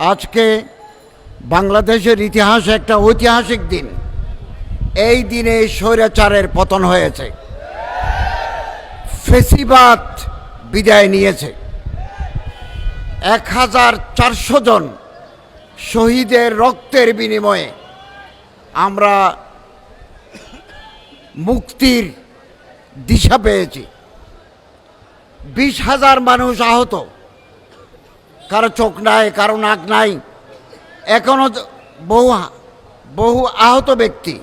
আজকে বাংলাদেশের ইতিহাসে একটা ঐতিহাসিক দিন। এই দিনে স্বৈরাচারের পতন হয়েছে। ফেসিবাদ বিদায় নিয়েছে। এক হাজার চারশো জন শহীদের রক্তের বিনিময়ে আমরা মুক্তির দিশা পেয়েছি। বিশ হাজার মানুষ আহত। কারও চোখ নাই, কারও নাক নাই। এখনও য- বহু বহু আহত ব্যক্তি,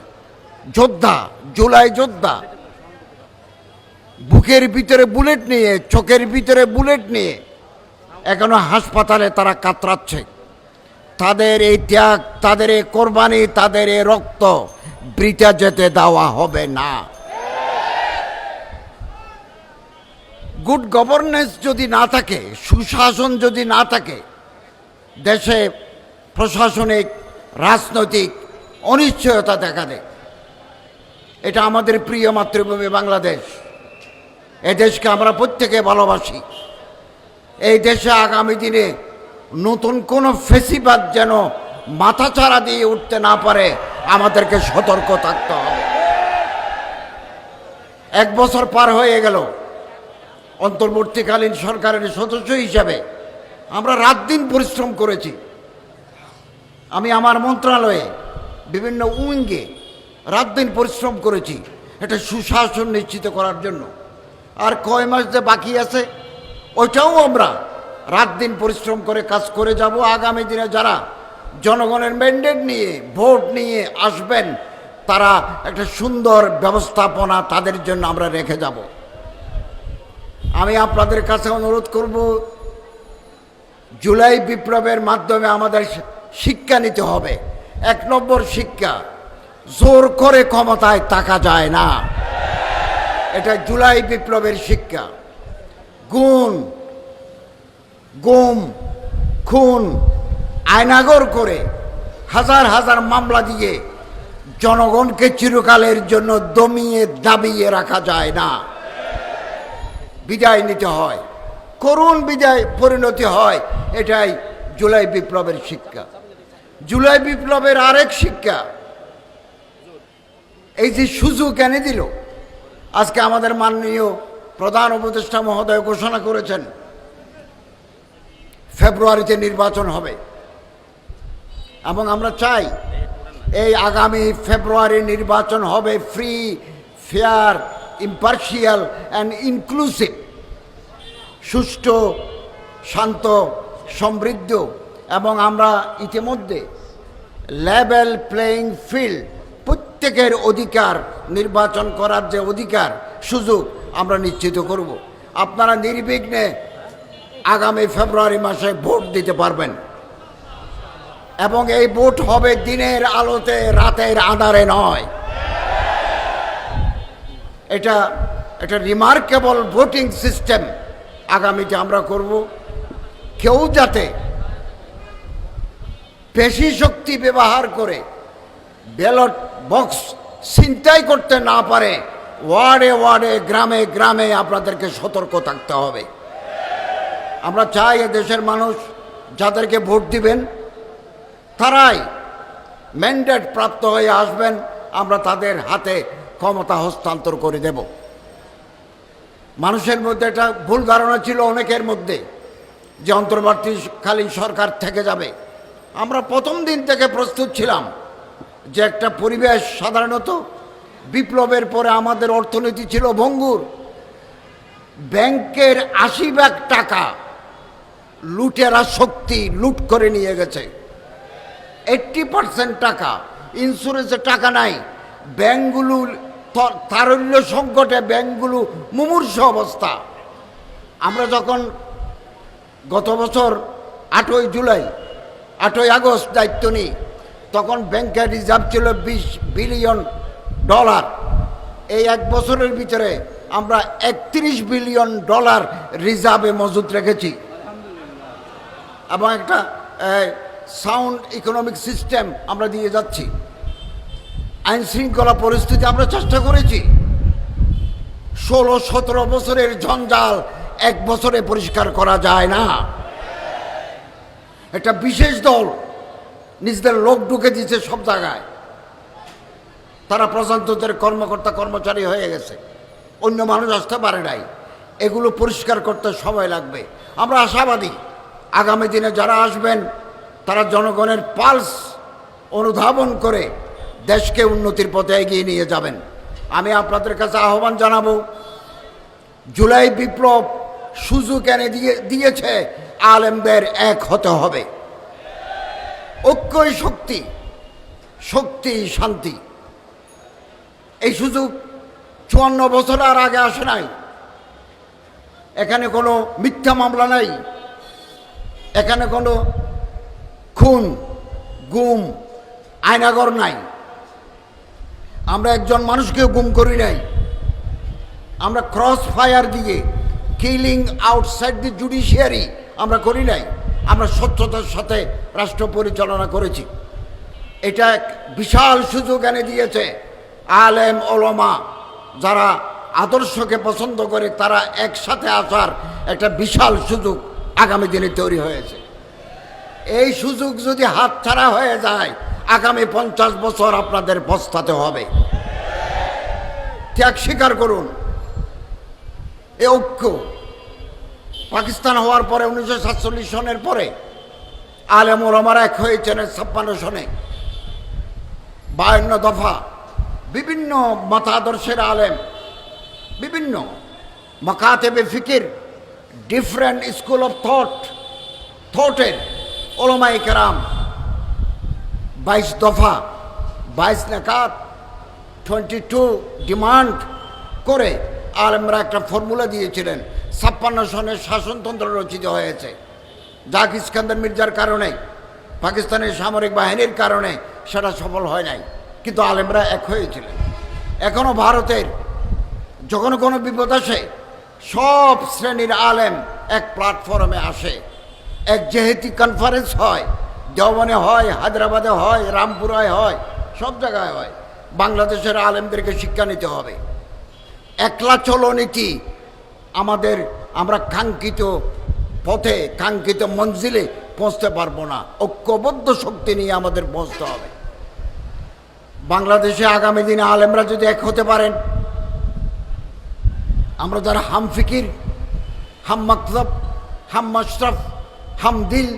যোদ্ধা, জুলাই যোদ্ধা। বুকের ভিতরে বুলেট নিয়ে, চোখের ভিতরে বুলেট নিয়ে এখনও হাসপাতালে তারা কাতরাচ্ছে। তাদের এই ত্যাগ, তাদের এই কোরবানি, তাদের এই রক্ত বৃথা যেতে দেওয়া হবে না। গুড গভর্নেন্স যদি না থাকে, সুশাসন যদি না থাকে, দেশে প্রশাসনিক, রাজনৈতিক অনিশ্চয়তা দেখা দেয়। এটা আমাদের প্রিয় মাতৃভূমি বাংলাদেশ। এ দেশকে আমরা প্রত্যেকে ভালোবাসি। এই দেশে আগামী দিনে নতুন কোনো ফেসিবাদ যেন মাথাচাড়া দিয়ে উঠতে না পারে, আমাদেরকে সতর্ক থাকতে হবে। এক বছর পার হয়ে গেল। অন্তর্বর্তীকালীন সরকারের সদস্য হিসাবে আমরা রাত দিন পরিশ্রম করেছি। আমি আমার মন্ত্রণালয়ে বিভিন্ন উইঙ্গে রাত দিন পরিশ্রম করেছি, এটা সুশাসন নিশ্চিত করার জন্য। আর কয় মাস যে বাকি আছে, ওইটাও আমরা রাত দিন পরিশ্রম করে কাজ করে যাব। আগামী দিনে যারা জনগণের ম্যান্ডেট নিয়ে, ভোট নিয়ে আসবেন, তারা একটা সুন্দর ব্যবস্থাপনা তাদের জন্য আমরা রেখে যাব। আমি আপনাদের কাছে অনুরোধ করব, জুলাই বিপ্লবের মাধ্যমে আমাদের শিক্ষা নিতে হবে। এক নম্বর শিক্ষা, জোর করে ক্ষমতায় থাকা যায় না। এটা জুলাই বিপ্লবের শিক্ষা। গুণ, গুম, খুন আয়নাগর করে হাজার হাজার মামলা দিয়ে জনগণকে চিরকালের জন্য দমিয়ে দাবিয়ে রাখা যায় না। বিদায় নিতে হয়। করুণ বিদায় পরিণতি হয়, এটাই জুলাই বিপ্লবের শিক্ষা। জুলাই বিপ্লবের আরেক শিক্ষা, এই যে সুযোগ এনে দিল, আজকে আমাদের মাননীয় প্রধান উপদেষ্টা মহোদয় ঘোষণা করেছেন, ফেব্রুয়ারিতে নির্বাচন হবে। এবং আমরা চাই, এই আগামী ফেব্রুয়ারি নির্বাচন হবে free fair impartial and inclusive সুষ্ঠু শান্ত সমৃদ্ধ এবং আমরা ইতিমধ্যে লেভেল প্লেয়িং ফিল্ড প্রত্যেকের অধিকার নির্বাচন করার যে অধিকার, সুযোগ আমরা নিশ্চিত করব। আপনারা নির্বিঘ্নে আগামী ফেব্রুয়ারি মাসে ভোট দিতে পারবেন। এবং এই ভোট হবে দিনের আলোতে, রাতের আধারে নয়। এটা এটা রিমার্কেবল ভোটিং সিস্টেম আগামীতে আমরা করব। কেউ যাতে পেশি শক্তি ব্যবহার করে ব্যালট বক্স ছিনতাই করতে না পারে, ওয়ার্ডে ওয়ার্ডে, গ্রামে গ্রামে আপনাদেরকে সতর্ক থাকতে হবে। আমরা চাই দেশের মানুষ যাদেরকে ভোট দিবেন, তারাই ম্যান্ডেট প্রাপ্ত হয়ে আসবেন, আমরা তাদের হাতে ক্ষমতা হস্তান্তর করে দেব। মানুষের মধ্যে একটা ভুল ধারণা ছিল অনেকের মধ্যে, যে অন্তর্বর্তীকালীন সরকার থেকে যাবে। আমরা প্রথম দিন থেকে প্রস্তুত ছিলাম যে একটা পরিবেশ সাধারণত বিপ্লবের পরে আমাদের অর্থনীতি ছিল ভঙ্গুর। ব্যাংকের আশি ভাগ টাকা লুটেরা শক্তি লুট করে নিয়ে গেছে। এইট্টি পার্সেন্ট টাকা ইন্স্যুরেন্সের টাকা নাই। ব্যাংকগুলো তারল্য সংকটে ব্যাংকগুলো মুমূর্ষ অবস্থা। আমরা যখন গত বছর আটই জুলাই, আটই আগস্ট দায়িত্ব নিই, তখন ব্যাংকের রিজার্ভ ছিল বিশ বিলিয়ন ডলার। এই এক বছরের ভিতরে আমরা একত্রিশ বিলিয়ন ডলার রিজার্ভে মজুত রেখেছি। এবং একটা সাউন্ড ইকোনমিক সিস্টেম আমরা দিয়ে যাচ্ছি। আইন শৃঙ্খলা পরিস্থিতি আমরা চেষ্টা করেছি। ষোলো, সতেরো বছরের জঞ্জাল এক বছরে পরিষ্কার করা যায় না। একটা বিশেষ দল নিজেদের লোক ঢুকে দিয়েছে সব জায়গায়। তারা প্রজাতন্ত্রের কর্মকর্তা, কর্মচারী হয়ে গেছে। অন্য মানুষ আসতে পারে নাই। এগুলো পরিষ্কার করতে সময় লাগবে। আমরা আশাবাদী, আগামী দিনে যারা আসবেন, তারা জনগণের পালস অনুধাবন করে দেশকে উন্নতির পথে এগিয়ে নিয়ে যাবেন। আমি আপনাদের কাছে আহ্বান জানাব, জুলাই বিপ্লব সুযোগ এনে দিয়ে, দিয়েছে আলেমদের এক হতে হবে। ঐক্যই শক্তি শক্তি শান্তি। এই সুযোগ চুয়ান্ন বছর আর আগে আসে নাই। এখানে কোনো মিথ্যা মামলা নাই। এখানে কোনো খুন, গুম আয়নাগর নাই। আমরা একজন মানুষকে গুম করি নাই। আমরা ক্রস ফায়ার দিয়ে কিলিং আউটসাইড দি জুডিশিয়ারি আমরা করি নাই। আমরা স্বচ্ছতার সাথে রাষ্ট্র পরিচালনা করেছি। এটা এক বিশাল সুযোগ এনে দিয়েছে আলেম ওলমা যারা আদর্শকে পছন্দ করে তারা একসাথে আসার একটা বিশাল সুযোগ আগামী দিনে তৈরি হয়েছে। এই সুযোগ যদি হাতছাড়া হয়ে যায় আগামী পঞ্চাশ বছর আপনাদের পস্তাতে হবে। ত্যাগ স্বীকার করুন। এ ঐক্য পাকিস্তান হওয়ার পরে উনিশশো সাতচল্লিশ সনের পরে আলেম ওলামারা এক হয়েছেন ছাপ্পান্ন সনে। বায়ান্ন দফা বিভিন্ন মতাদর্শের আলেম, বিভিন্ন মকাতেবে ফিকির ডিফারেন্ট স্কুল অফ থট থটের ওলমাই কেরাম বাইশ দফা বাইশ নাকাত টোয়েন্টি টু ডিমান্ড করে আলেমরা একটা ফর্মুলা দিয়েছিলেন ছাপ্পান্ন সনের শাসনতন্ত্র রচিত হয়েছে। জাক ইস্কান্দার মির্জার কারণে, পাকিস্তানের সামরিক বাহিনীর কারণে সেটা সফল হয় নাই। কিন্তু আলেমরা এক হয়েছিলেন। এখনও ভারতের যখন কোনো বিপদ আসে, সব শ্রেণির আলেম এক প্ল্যাটফর্মে আসে। এক যেহেতু কনফারেন্স হয় দেওয়ানে হয়, হায়দ্রাবাদে হয়, রামপুরায় হয়, সব জায়গায় হয়। বাংলাদেশের আলেমদেরকে শিক্ষা নিতে হবে। একলা চলো নীতি আমাদের আমরা কাঙ্ক্ষিত পথে, কাঙ্ক্ষিত মঞ্জিলে পৌঁছতে পারব না। ঐক্যবদ্ধ শক্তি নিয়ে আমাদের পৌঁছতে হবে। বাংলাদেশে আগামী দিনে আলেমরা যদি এক হতে পারেন, আমরা যারা হাম ফিকির, হাম মকসব হাম মশরফ, হাম দিল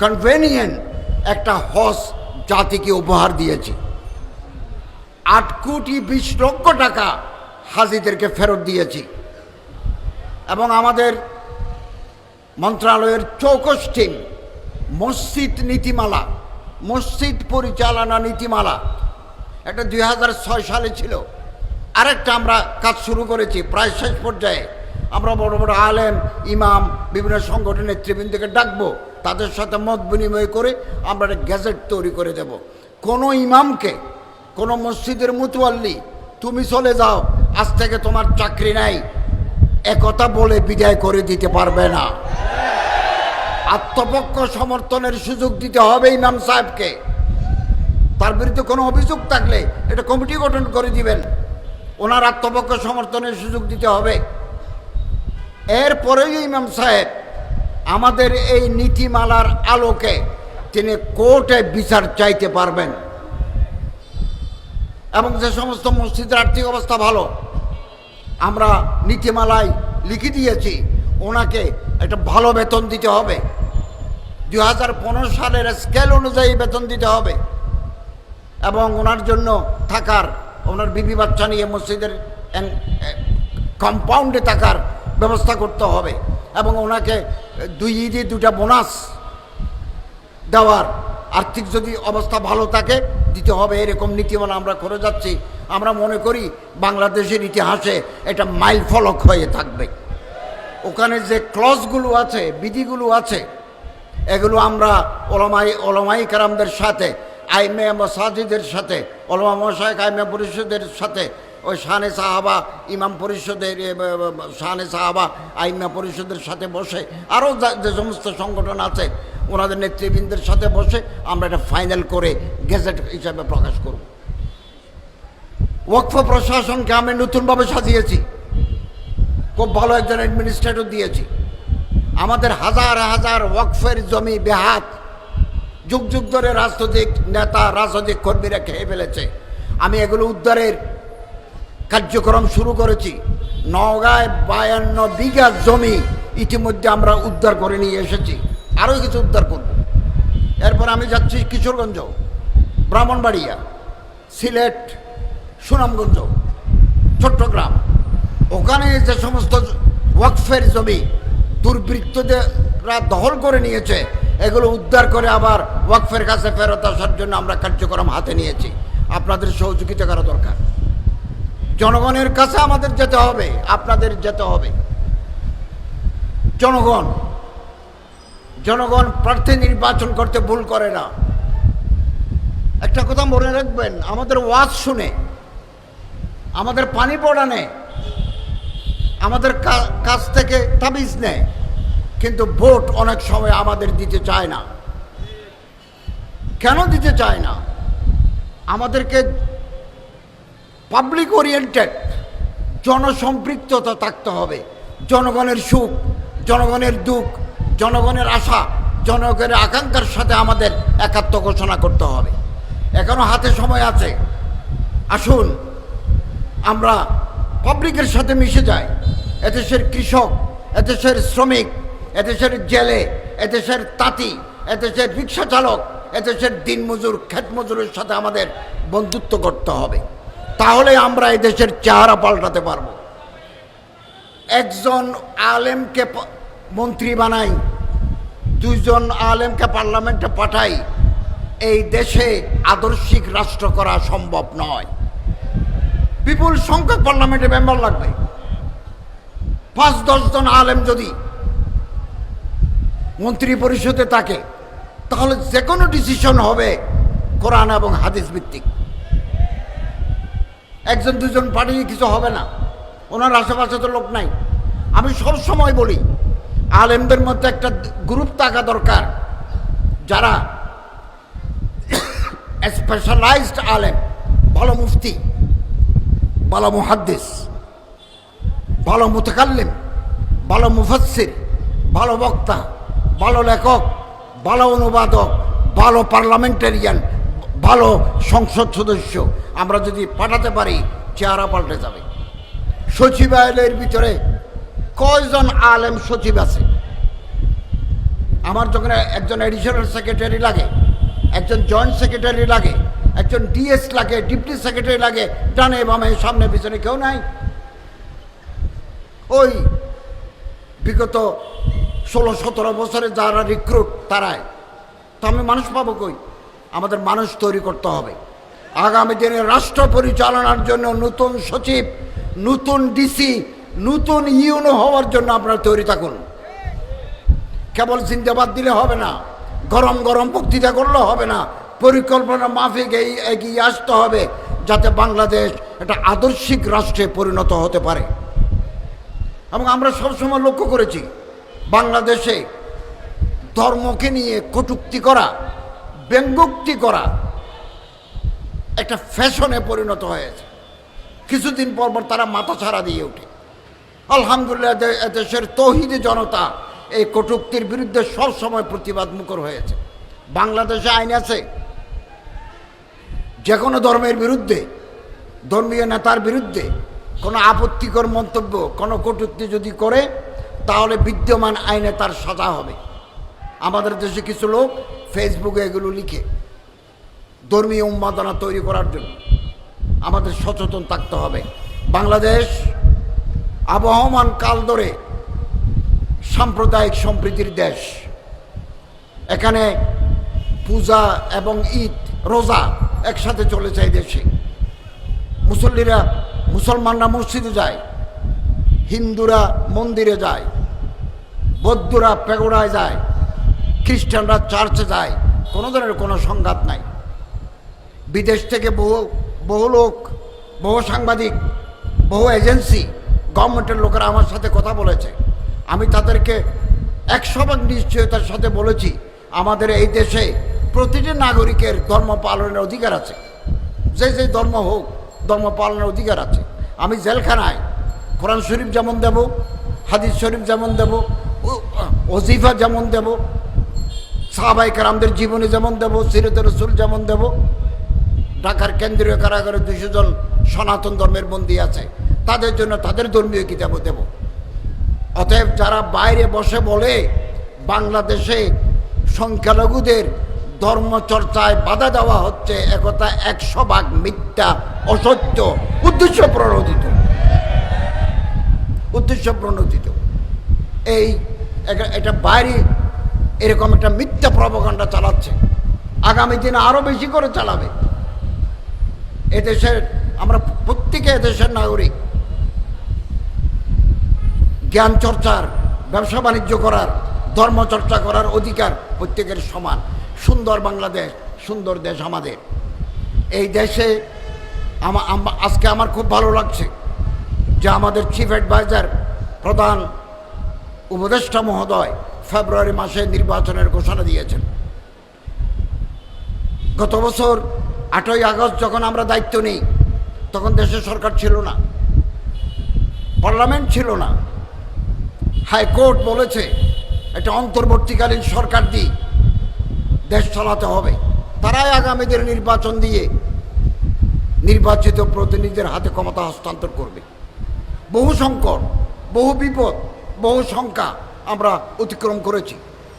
কনভেনিয়েন্ট একটা হজ জাতিকে উপহার দিয়েছে। আট কোটি বিশ লক্ষ টাকা হাজিদেরকে ফেরত দিয়েছি। এবং আমাদের মন্ত্রণালয়ের চৌকস টিম, মসজিদ নীতিমালা, মসজিদ পরিচালনা নীতিমালা, এটা দুই ছয় সালে ছিল। আরেকটা আমরা কাজ শুরু করেছি, প্রায় শেষ পর্যায়ে। আমরা বড় বড় আলেম, ইমাম, বিভিন্ন সংগঠনের নেতৃবৃন্দকে ডাকবো। তাদের সাথে মত বিনিময় করে আমরা একটা গ্যাজেট তৈরি করে দেব। কোনো ইমামকে, কোনো মসজিদের মুতুয়াল্লি তুমি চলে যাও, আজ থেকে তোমার চাকরি নাই। একথা বলে বিদায় করে দিতে পারবে না। আত্মপক্ষ সমর্থনের সুযোগ দিতে হবে ইমাম সাহেবকে। তার বিরুদ্ধে কোনো অভিযোগ থাকলে এটা কমিটি গঠন করে দিবেন। ওনার আত্মপক্ষ সমর্থনের সুযোগ দিতে হবে। এরপরেই ইমাম সাহেব আমাদের এই নীতিমালার আলোকে তিনি কোর্টে বিচার চাইতে পারবেন। এবং যে সমস্ত মসজিদের আর্থিক অবস্থা ভালো, আমরা নীতিমালায় লিখে দিয়েছি, ওনাকে একটা ভালো বেতন দিতে হবে। দু হাজার পনেরো সালের স্কেল অনুযায়ী বেতন দিতে হবে। এবং ওনার জন্য থাকার, ওনার বিবি বাচ্চা নিয়ে মসজিদের কম্পাউন্ডে থাকার ব্যবস্থা করতে হবে। এবং ওনাকে দুই ঈদে দুটা বোনাস দেওয়ার আর্থিক যদি অবস্থা ভালো থাকে, দিতে হবে এরকম নীতিমালা আমরা করে যাচ্ছি। আমরা মনে করি বাংলাদেশের ইতিহাসে এটা মাইল ফলক হয়ে থাকবে। ওখানে যে ক্লজগুলো আছে, বিধিগুলো আছে, এগুলো আমরা ওলামাই ওলামাই কারামদের সাথে, আইমে মসাজিদের সাথে, ওলামা মশাইক আইমে পরিষদের সাথে ওই শানে সাহাবা, ইমাম পরিষদের শানে সাহাবা, আইমা পরিষদের সাথে বসে আরও যে সমস্ত সংগঠন আছে, ওনাদের নেতৃবৃন্দের সাথে বসে আমরা এটা ফাইনাল করে গেজেট হিসাবে প্রকাশ করব। ওয়াকফ প্রশাসনকে আমি নতুনভাবে সাজিয়েছি। খুব ভালো একজন অ্যাডমিনিস্ট্রেটর দিয়েছি। আমাদের হাজার হাজার ওয়াকফের জমি বেহাত, যুগ যুগ ধরে রাজনৈতিক নেতা, রাজনৈতিক কর্মীরা খেয়ে ফেলেছে। আমি এগুলো উদ্ধারের কার্যক্রম শুরু করেছি। নওগাঁয় বায়ান্ন বিঘা জমি ইতিমধ্যে আমরা উদ্ধার করে নিয়ে এসেছি। আরও কিছু উদ্ধার করব। এরপর আমি যাচ্ছি কিশোরগঞ্জ, ব্রাহ্মণবাড়িয়া, সিলেট, সুনামগঞ্জ, চট্টগ্রাম। ওখানে যে সমস্ত ওয়াকফের জমি দুর্বৃত্তরা দখল করে নিয়েছে, এগুলো উদ্ধার করে আবার ওয়াকফের কাছে ফেরত আসার জন্য আমরা কার্যক্রম হাতে নিয়েছি। আপনাদের সহযোগিতা করা দরকার। জনগণের কাছে আমাদের যেতে হবে, আপনাদের যেতে হবে। জনগণ জনগণ প্রার্থী নির্বাচন করতে ভুল করে না। একটা কথা মনে রাখবেন, আমাদের ওয়াজ শুনে, আমাদের পানি পড়ানে, আমাদের কা- কাছ থেকে তাবিজ নেয়, কিন্তু ভোট অনেক সময় আমাদের দিতে চায় না। কেন দিতে চায় না? আমাদেরকে পাবলিক ওরিয়েন্টেড জনসম্পৃক্ততা থাকতে হবে, জনগণের সুখ, জনগণের দুঃখ, জনগণের আশা, জনগণের আকাঙ্ক্ষার সাথে আমাদের একাত্ম ঘোষণা করতে হবে। এখনও হাতে সময় আছে। আসুন, আমরা পাবলিকের সাথে মিশে যাই। এদেশের কৃষক, এদেশের শ্রমিক, এদেশের জেলে, এদেশের তাঁতি, এদেশের রিক্সা চালক, এদেশের দিনমজুর ক্ষেত মজুরের সাথে আমাদের বন্ধুত্ব করতে হবে। তাহলে আমরা এই দেশের চেহারা পাল্টাতে পারব। একজন আলেমকে মন্ত্রী বানাই, দুইজন আলেমকে পার্লামেন্টে পাঠাই, এই দেশে আদর্শিক রাষ্ট্র করা সম্ভব নয়। বিপুল সংখ্যক পার্লামেন্টে মেম্বার লাগবে। পাঁচ দশজন আলেম যদি মন্ত্রী পরিষদে থাকে, তাহলে যে কোনো ডিসিশন হবে কোরআন এবং হাদিস ভিত্তিক। একজন দুজন পাঠিয়ে কিছু হবে না। ওনার আশেপাশে তো লোক নাই। আমি সব সময় বলি, আলেমদের মধ্যে একটা গ্রুপ থাকা দরকার, যারা স্পেশালাইজড আলেম, ভালো মুফতি, ভালো মুহাদ্দিস, ভালো মুতাকাল্লিম, ভালো মুফাসসির, ভালো বক্তা, ভালো লেখক, ভালো অনুবাদক, ভালো পার্লামেন্টারিয়ান ভালো সংসদ সদস্য, আমরা যদি পাঠাতে পারি, চেহারা পাল্টে যাবে। সচিবালয়ের ভিতরে কয়জন আলেম সচিব আছে? আমার যখন একজন এডিশনাল সেক্রেটারি লাগে, একজন জয়েন্ট সেক্রেটারি লাগে, একজন ডিএস লাগে ডিপটি সেক্রেটারি লাগে, ডানে বামে, সামনে পিছনে কেউ নাই। ওই বিগত ষোলো সতেরো বছরে যারা রিক্রুট তারাই। তো আমি মানুষ পাবো কই? আমাদের মানুষ তৈরি করতে হবে। আগামী দিনে রাষ্ট্র পরিচালনার জন্য নতুন সচিব, নতুন ডিসি নতুন ইউনো হওয়ার জন্য আপনারা তৈরি থাকুন। কেবল জিন্দাবাদ দিলে হবে না, গরম গরম বক্তৃতা করলে হবে না, পরিকল্পনা মাফিক এই এগিয়ে আসতে হবে যাতে বাংলাদেশ একটা আদর্শিক রাষ্ট্রে পরিণত হতে পারে। এবং আমরা সবসময় লক্ষ্য করেছি, বাংলাদেশে ধর্মকে নিয়ে কটুক্তি করা ব্যঙ্গোক্তি করা একটা ফ্যাশনে পরিণত হয়েছে। কিছুদিন পর পর তারা মাথা ছাড়া দিয়ে ওঠে। আলহামদুলিল্লাহ দেশের তৌহিদি জনতা এই কটুক্তির বিরুদ্ধে সবসময় প্রতিবাদ মুখর হয়েছে। বাংলাদেশে আইন আছে। যে কোনো ধর্মের বিরুদ্ধে, ধর্মীয় নেতার বিরুদ্ধে কোনো আপত্তিকর মন্তব্য, কোনো কটূক্তি যদি করে, তাহলে বিদ্যমান আইনে তার সাজা হবে। আমাদের দেশে কিছু লোক ফেসবুকে এগুলো লিখে ধর্মীয় উন্মাদনা তৈরি করার জন্য আমাদের সচেতন থাকতে হবে। বাংলাদেশ আবহমান কাল ধরে সাম্প্রদায়িক সম্প্রীতির দেশ। এখানে পূজা এবং ঈদ, রোজা একসাথে চলেছে এই দেশে। মুসল্লিরা মুসলমানরা মসজিদে যায়, হিন্দুরা মন্দিরে যায়, বৌদ্ধরা পেগোড়ায় যায় খ্রিস্টানরা চার্চে যায়, কোনো ধরনের কোনো সংঘাত নাই। বিদেশ থেকে বহু বহু লোক, বহু সাংবাদিক, বহু এজেন্সি, গভর্নমেন্টের লোকেরা আমার সাথে কথা বলেছে। আমি তাদেরকে একশো ভাগ নিশ্চয়তার সাথে বলেছি, আমাদের এই দেশে প্রতিটি নাগরিকের ধর্ম পালনের অধিকার আছে। যে যে ধর্ম হোক, ধর্ম পালনের অধিকার আছে। আমি জেলখানায় কোরআন শরীফ যেমন দেব, হাদিস শরীফ যেমন দেব ওজিফা যেমন দেব সাহাবাই কারামদের জীবনী যেমন দেব, সিরত রসুল যেমন দেব, ঢাকার কেন্দ্রীয় কারাগারে দুশো জন সনাতন ধর্মের বন্দী আছে, তাদের জন্য তাদের ধর্মীয় কিতাব দেব। অতএব যারা বাইরে বসে বলে, বাংলাদেশে সংখ্যালঘুদের ধর্মচর্চায় বাধা দেওয়া হচ্ছে, একথা একশো ভাগ মিথ্যা, অসত্য, উদ্দেশ্য প্রণোদিত। উদ্দেশ্য প্রণোদিত। এই, এটা বাইরে এরকম একটা মিথ্যা প্রবকাণ্ডা চালাচ্ছে। আগামী দিনে আরও বেশি করে চালাবে। এদেশের, আমরা প্রত্যেকে এদেশের নাগরিক। জ্ঞান চর্চার, ব্যবসা বাণিজ্য করার, ধর্ম চর্চা করার অধিকার প্রত্যেকের সমান। সুন্দর বাংলাদেশ, সুন্দর দেশ আমাদের। এই দেশে আজকে আমার খুব ভালো লাগছে যে আমাদের চিফ অ্যাডভাইজার প্রধান উপদেষ্টা মহোদয় ফেব্রুয়ারি মাসে নির্বাচনের ঘোষণা দিয়েছেন। গত বছর আটই আগস্ট যখন আমরা দায়িত্ব নিই, তখন দেশের সরকার ছিল না। পার্লামেন্ট ছিল না। হাইকোর্ট বলেছে, একটা অন্তর্বর্তীকালীন সরকার দিয়ে দেশ চালাতে হবে। তারাই আগামীদের নির্বাচন দিয়ে নির্বাচিত প্রতিনিধিদের হাতে ক্ষমতা হস্তান্তর করবে। বহু সংকট, বহু বিপদ, বহু শঙ্কা আমরা অতিক্রম করেছি।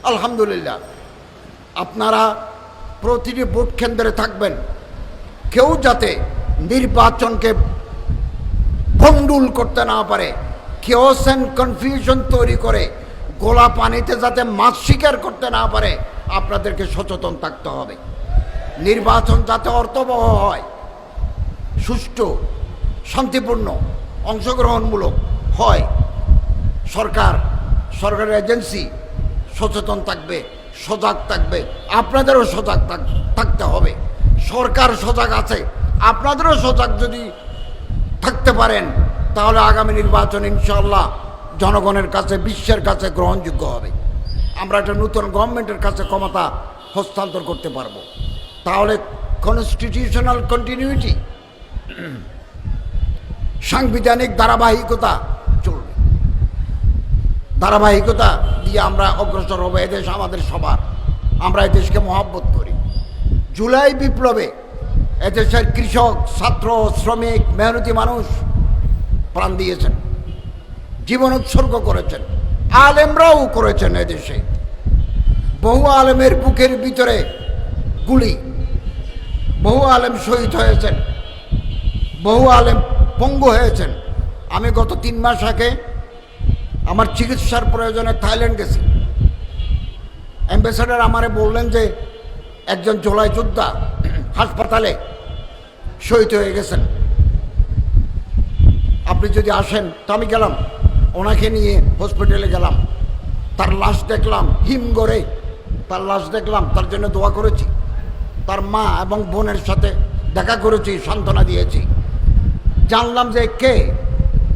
আলহামদুলিল্লাহ। আপনারা প্রতিটি ভোট কেন্দ্রে থাকবেন। কেউ যাতে নির্বাচনকে ভণ্ডুল করতে না পারে কেওস অ্যান্ড কনফিউশন তৈরি করে, গোলা পানিতে যাতে মাছ শিকার করতে না পারে, আপনাদেরকে সচেতন থাকতে হবে। নির্বাচন যাতে অর্থবহ হয়, সুষ্ঠু, শান্তিপূর্ণ, অংশগ্রহণমূলক হয়, সরকার সরকারের এজেন্সি সচেতন থাকবে, সজাগ থাকবে, আপনাদেরও সজাগ থাক- থাকতে হবে। সরকার সজাগ আছে, আপনাদেরও সজাগ যদি থাকতে পারেন, তাহলে আগামী নির্বাচন ইনশাল্লাহ জনগণের কাছে, বিশ্বের কাছে গ্রহণযোগ্য হবে। আমরা একটা নতুন গভর্নমেন্টের কাছে ক্ষমতা হস্তান্তর করতে পারব। তাহলে কনস্টিটিউশনাল কন্টিনিউটি সাংবিধানিক ধারাবাহিকতা ধারাবাহিকতা দিয়ে আমরা অগ্রসর হব এদেশ আমাদের সবার। আমরা এদেশকে মহাব্বত করি। জুলাই বিপ্লবে এদেশের কৃষক, ছাত্র, শ্রমিক, মেহনতি মানুষ প্রাণ দিয়েছেন। জীবন উৎসর্গ করেছেন। আলেমরাও করেছেন এদেশে বহু আলেমের বুকের ভিতরে গুলি। বহু আলেম শহীদ হয়েছেন। বহু আলেম পঙ্গু হয়েছেন। আমি গত তিন মাস আগে আমার চিকিৎসার প্রয়োজনে থাইল্যান্ড গেছি। অ্যাম্বাসেডার আমারে বললেন যে, একজন জোলাই যোদ্ধা হাসপাতালে শহীদ হয়ে গেছেন। আপনি যদি আসেন, তো আমি গেলাম। ওনাকে নিয়ে হসপিটালে গেলাম। তার লাশ দেখলাম, হিম গড়ে। তার লাশ দেখলাম, তার জন্য দোয়া করেছি। তার মা এবং বোনের সাথে দেখা করেছি, সান্ত্বনা দিয়েছি। জানলাম যে কে?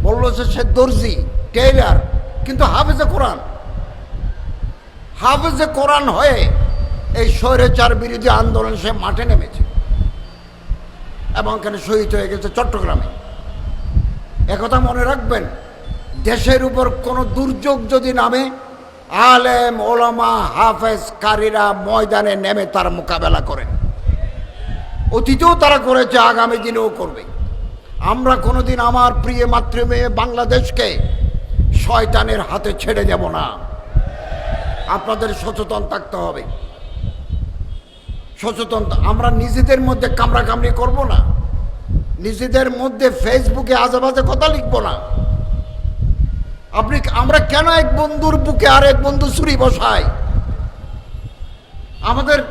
বলল যে সে দর্জি, টেইলার। কিন্তু হাফেজে কোরআন হাফেজে কোরআন হয়ে এই স্বৈরাচার বিরোধী আন্দোলন সে মাঠে নেমেছে। এবং এখানে শহীদ হয়ে গেছে চট্টগ্রামে। একথা মনে রাখবেন, দেশের উপর কোনো দুর্যোগ যদি নামে, আলেম, ওলামা হাফেজ কারীরা ময়দানে নেমে তার মোকাবেলা করেন। অতীতেও তারা করেছে, আগামী দিনেও করবে। আমরা কোনোদিন আমার প্রিয় মাতৃমেয়ে বাংলাদেশকে শয়তানের হাতে ছেড়ে দেব না। আপনাদের সচেতন থাকতে হবে। সচেতন আমরা নিজেদের মধ্যে কামড়াকামড়ি করব না। নিজেদের মধ্যে ফেসবুকে আজেবাজে কথা লিখব না। আপনি আমরা কেন এক বন্ধুর বুকে আর এক বন্ধু ছুরি বসাই? আমাদের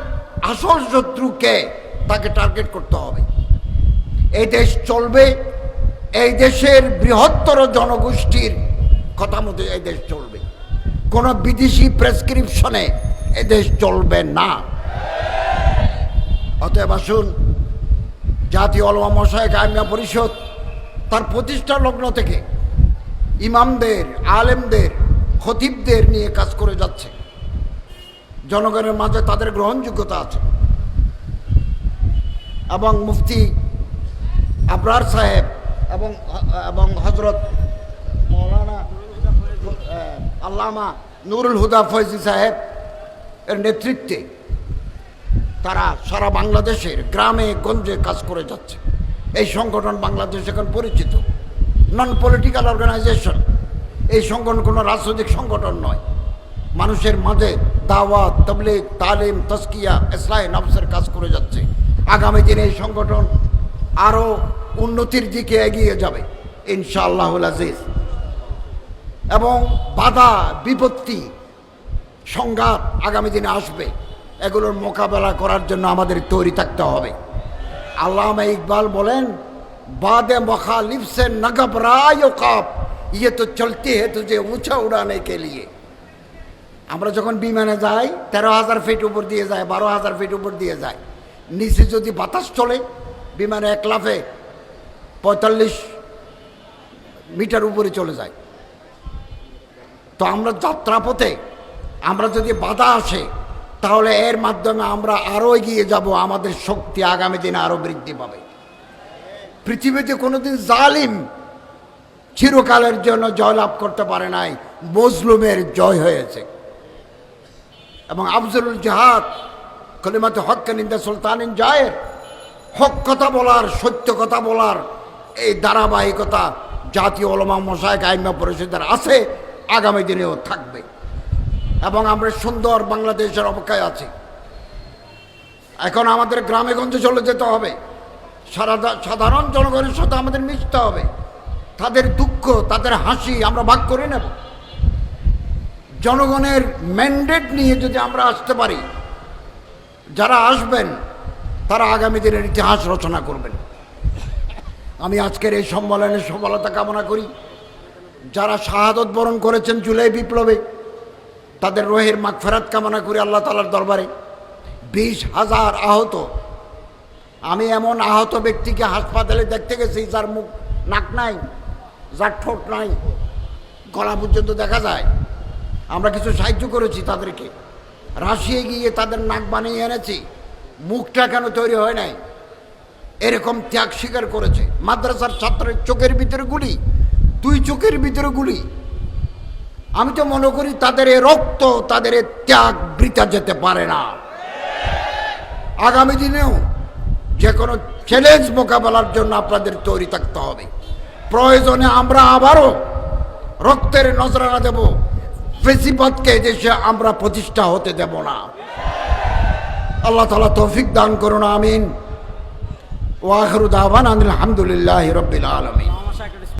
আসল শত্রুকে তাকে টার্গেট করতে হবে। এই দেশ চলবে। এই দেশের বৃহত্তর জনগোষ্ঠীর কথা মতো এই দেশ চলবে। কোনো বিদেশি প্রেসক্রিপশনে এদেশ চলবে না। অতএব আসুন জাতীয় অলমা মশাই কায়মা পরিষদ, তার প্রতিষ্ঠা লগ্ন থেকে ইমামদের, আলেমদের, খতিবদের নিয়ে কাজ করে যাচ্ছে। জনগণের মাঝে তাদের গ্রহণযোগ্যতা আছে। এবং মুফতি আবরার সাহেব এবং এবং হজরত আল্লামা নুরুল হুদা ফয়জি সাহেব এর নেতৃত্বে তারা সারা বাংলাদেশের গ্রামে, গঞ্জে কাজ করে যাচ্ছে। এই সংগঠন বাংলাদেশ এখন পরিচিত। নন পলিটিক্যাল অর্গানাইজেশন এই সংগঠন কোনো রাজনৈতিক সংগঠন নয়। মানুষের মাঝে দাওয়াত, তবলিগ, তালিম তস্কিয়া ইসলাই নফসের কাজ করে যাচ্ছে। আগামী দিনে এই সংগঠন আরও উন্নতির দিকে এগিয়ে যাবে। ইনশাআল্লাহুল আজিজ। এবং বাধা, বিপত্তি, সংঘাত আগামী দিনে আসবে। এগুলোর মোকাবেলা করার জন্য আমাদের তৈরি থাকতে হবে। আল্লামা ইকবাল বলেন, বাদে মখালিফ সে নগবরায় কাপ ইয়ে তো চলতে হে তুঝে উঁচা উড়ানে কে লিয়ে। আমরা যখন বিমানে যাই, তেরো হাজার ফিট উপর দিয়ে যায়, বারো হাজার ফিট উপর দিয়ে যায়। নিচে যদি বাতাস চলে, বিমানে এক লাফে পঁয়তাল্লিশ মিটার উপরে চলে যায়। তো আমরা যাত্রাপথে, আমরা যদি বাধা আসে, তাহলে এর মাধ্যমে আমরা আরও এগিয়ে যাব, আমাদের শক্তি আগামী দিনে আরও বৃদ্ধি পাবে। পৃথিবীতে কোনোদিন জালিম চিরকালের জন্য জয়লাভ করতে পারে নাই, মজলুমের জয় হয়েছে। এবং আফজলুল জাহাদ, কলিমাতে হককে নিন্দা সুলতানিন জায়ের, হক কথা বলার, সত্য কথা বলার এই ধারাবাহিকতা জাতীয় ওলমা মশাইক আইমা পরিষদের আছে। আগামী দিনেও থাকবে। এবং আমরা সুন্দর বাংলাদেশের অপেক্ষায় আছি। এখন আমাদের গ্রামে গঞ্জে চলে যেতে হবে। সারা সাধারণ জনগণের সাথে আমাদের মিশতে হবে। তাদের দুঃখ, তাদের হাসি আমরা ভাগ করে নেব। জনগণের ম্যান্ডেট নিয়ে যদি আমরা আসতে পারি, যারা আসবেন, তারা আগামী দিনের ইতিহাস রচনা করবেন। আমি আজকের এই সম্মেলনের সফলতা কামনা করি। যারা শাহাদত বরণ করেছেন জুলাই বিপ্লবে, তাদের রোহের মাগফেরাত কামনা করি আল্লাহ তালার দরবারে। বিশ হাজার আহত, আমি এমন আহত ব্যক্তিকে হাসপাতালে দেখতে গেছি যার মুখ নাক নাই, যার ঠোঁট নাই, গলা পর্যন্ত দেখা যায়। আমরা কিছু সাহায্য করেছি তাদেরকে। রাশিয়ে গিয়ে তাদের নাক বানিয়ে এনেছি, মুখটা কেন তৈরি হয় নাই? এরকম ত্যাগ স্বীকার করেছে। মাদ্রাসার ছাত্রের চোখের ভিতরে গুলি দুই চোখের ভিতরে গুলি। আমি তো মনে করি তাদের রক্ত, তাদের ত্যাগ বৃথা যেতে পারে না। আগামী দিনেও যে কোনো চ্যালেঞ্জ মোকাবেলার জন্য আপনাদের তৈরি থাকতে হবে। প্রয়োজনে আমরা আবারও রক্তের নজরানা দেব। ফেসিবাদকে দেশে আমরা প্রতিষ্ঠা হতে দেব না। আল্লাহ তালা তৌফিক দান করুন, আমিন। ওয়াখরুদ আহ্বান আলহামদুলিল্লাহ রবিল আলমিন।